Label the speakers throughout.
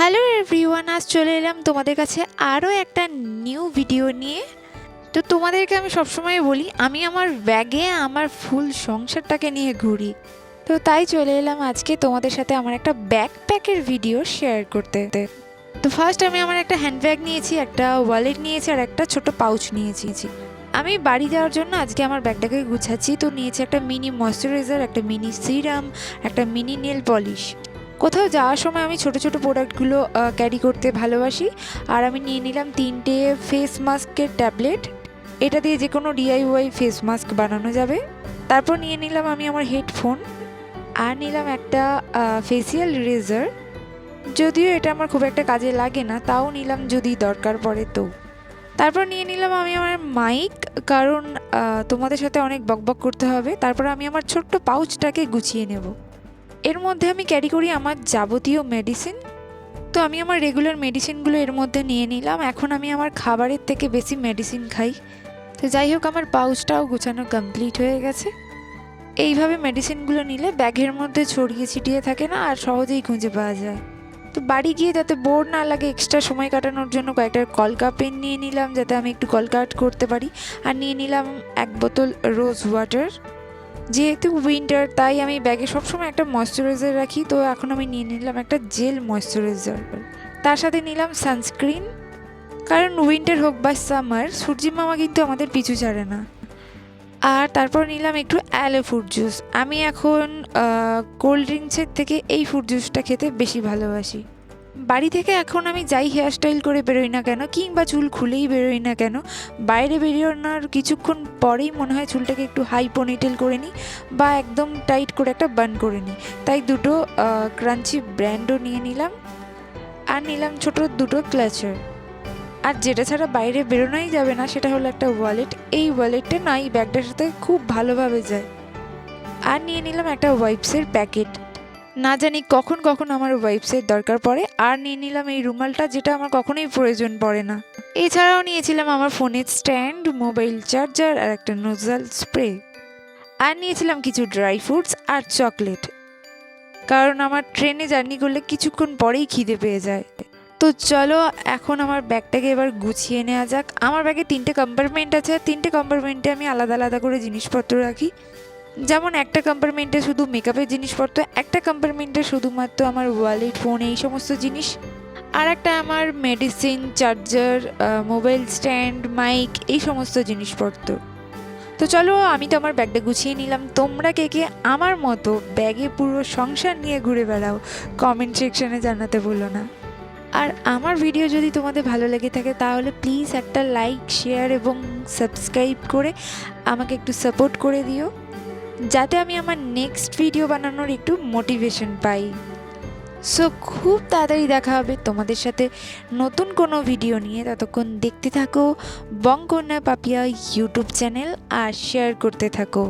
Speaker 1: Hello everyone আজ চলে এলাম তোমাদের কাছে আরও একটা নিউ ভিডিও নিয়ে। তো তোমাদেরকে আমি সবসময় বলি, আমি আমার ব্যাগে আমার ফুল সংসারটাকে নিয়ে ঘুরি। তো তাই চলে এলাম আজকে তোমাদের সাথে আমার একটা ব্যাকপ্যাকের ভিডিও শেয়ার করতে। তো ফার্স্ট আমি আমার একটা হ্যান্ডব্যাগ নিয়েছি, একটা ওয়ালেট নিয়েছি, আর একটা ছোট পাউচ নিয়েছি। আমি বাড়ি যাওয়ার জন্য আজকে আমার ব্যাগটাকে গুছাচ্ছি। তো নিয়েছি একটা মিনি ময়শ্চারাইজার একটা মিনি সিরাম একটা মিনি নেল পলিশ কোথাও যাওয়ার সময় আমি ছোট ছোট প্রোডাক্টগুলো ক্যারি করতে ভালোবাসি। আর আমি নিয়ে নিলাম তিনটে ফেস মাস্কের ট্যাবলেট এটা দিয়ে যে কোনো ডিআইওয়াই ফেস মাস্ক বানানো যাবে। তারপর নিয়ে নিলাম আমি আমার হেডফোন আর নিলাম একটা ফেসিয়াল রেজার যদিও এটা আমার খুব একটা কাজে লাগে না, তাও নিলাম যদি দরকার পড়ে তো। তারপর নিয়ে নিলাম আমি আমার মাইক কারণ তোমাদের সাথে অনেক বকবক করতে হবে। তারপর আমি আমার ছোট্ট পাউচটাকে গুছিয়ে নেব। এর মধ্যে আমি ক্যারি করি আমার যাবতীয় মেডিসিন তো আমি আমার রেগুলার মেডিসিনগুলো এর মধ্যে নিয়ে নিলাম। এখন আমি আমার খাবারের থেকে বেশি মেডিসিন খাই। তো যাই হোক, আমার পাউচটাও গোছানো কমপ্লিট হয়ে গেছে। এইভাবে মেডিসিনগুলো নিলে ব্যাগের মধ্যে ছড়িয়ে ছিটিয়ে থাকে না, আর সহজেই খুঁজে পাওয়া যায়। তো বাড়ি গিয়ে যাতে বোর না লাগে এক্সট্রা সময় কাটানোর জন্য কয়েকটা কলকা পেন নিয়ে নিলাম, যাতে আমি একটু কলকাট করতে পারি। আর নিয়ে নিলাম এক বোতল রোজ ওয়াটার যেহেতু উইন্টার তাই আমি ব্যাগে সবসময় একটা ময়শ্চারাইজার রাখি, তো এখন আমি নিয়ে নিলাম একটা জেল ময়শ্চারাইজার তার সাথে নিলাম সানস্ক্রিন কারণ উইন্টার হোক বা সামার সূর্যি মামা কিন্তু আমাদের পিছু ছাড়ে না। আর তারপর নিলাম একটু অ্যালো ফ্রুট জুস আমি এখন কোল্ড ড্রিঙ্কসের থেকে এই ফ্রুট জুসটা খেতে বেশি ভালোবাসি। বাড়ি থেকে এখন আমি যাই হেয়ার স্টাইল করে বেরোই না কেন, কিংবা চুল খুলেই বেরোই না কেন, বাইরে বেরিয়ে কিছুক্ষণ পরেই মনে হয় চুলটাকে একটু হাই পনিটেল করে নিই, বা একদম টাইট করে একটা বান করে নিই। তাই দুটো ক্রাঞ্চি ব্র্যান্ডও নিয়ে নিলাম, আর নিলাম ছোট দুটো ক্লাচার আর যেটা ছাড়া বাইরে বেরোনোই যাবে না, সেটা হলো একটা ওয়ালেট এই ওয়ালেটটা না, এই ব্যাগটার সাথে খুব ভালোভাবে যায়। আর নিয়ে নিলাম একটা ওয়াইপসের প্যাকেট না জানি কখন কখন আমার ওয়াইপসের দরকার পড়ে। আর নিয়ে নিলাম এই রুমালটা, যেটা আমার কখনোই প্রয়োজন পড়ে না। এছাড়াও নিয়েছিলাম আমার ফোনের স্ট্যান্ড মোবাইল চার্জার আর একটা নোজাল স্প্রে আর নিয়েছিলাম কিছু ড্রাই ফ্রুটস আর চকলেট কারণ আমার ট্রেনে জার্নি করলে কিছুক্ষণ পরেই খিদে পেয়ে যায়। তো চলো, এখন আমার ব্যাগটাকে এবার গুছিয়ে নেওয়া যাক। আমার ব্যাগে তিনটে কম্পার্টমেন্ট আছে। তিনটে কম্পার্টমেন্টে আমি আলাদা আলাদা করে জিনিসপত্র রাখি। যেমন একটা কম্পার্টমেন্টে শুধু মেকআপের জিনিসপত্র, একটা কম্পার্টমেন্টে শুধুমাত্র আমার ওয়ালেট ফোন এই সমস্ত জিনিস। আর একটা আমার medicine charger mobile stand mike এই সমস্ত জিনিসপত্র। তো চলো, আমি তো আমার ব্যাগটা গুছিয়ে নিলাম। তোমরা কে কে আমার মতো ব্যাগে পুরো সংসার নিয়ে ঘুরে বেড়াও কমেন্ট সেকশনে জানাতে ভুলো না। আর আমার ভিডিও যদি তোমাদের ভালো লেগে থাকে, তাহলে প্লিজ একটা লাইক শেয়ার এবং সাবস্ক্রাইব করে আমাকে একটু সাপোর্ট করে দিও। যাতে আমি আমার নেক্সট ভিডিও বানানোর একটু মোটিভেশন পাই। সো খুব তাড়াতাড়ি দেখা হবে তোমাদের সাথে নতুন কোনো ভিডিও নিয়ে। ততক্ষণ দেখতে থাকো বঙ্কন্যা পাপিয়া ইউটিউব চ্যানেল আর শেয়ার করতে থাকো।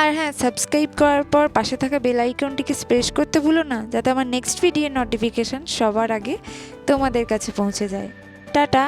Speaker 1: আর হ্যাঁ সাবস্ক্রাইব করার পর পাশে থাকা বেল আইকনটিকে প্রেস করতে ভুলো না, যাতে আমার নেক্সট ভিডিওর নোটিফিকেশান সবার আগে তোমাদের কাছে পৌঁছে যায়। টাটা!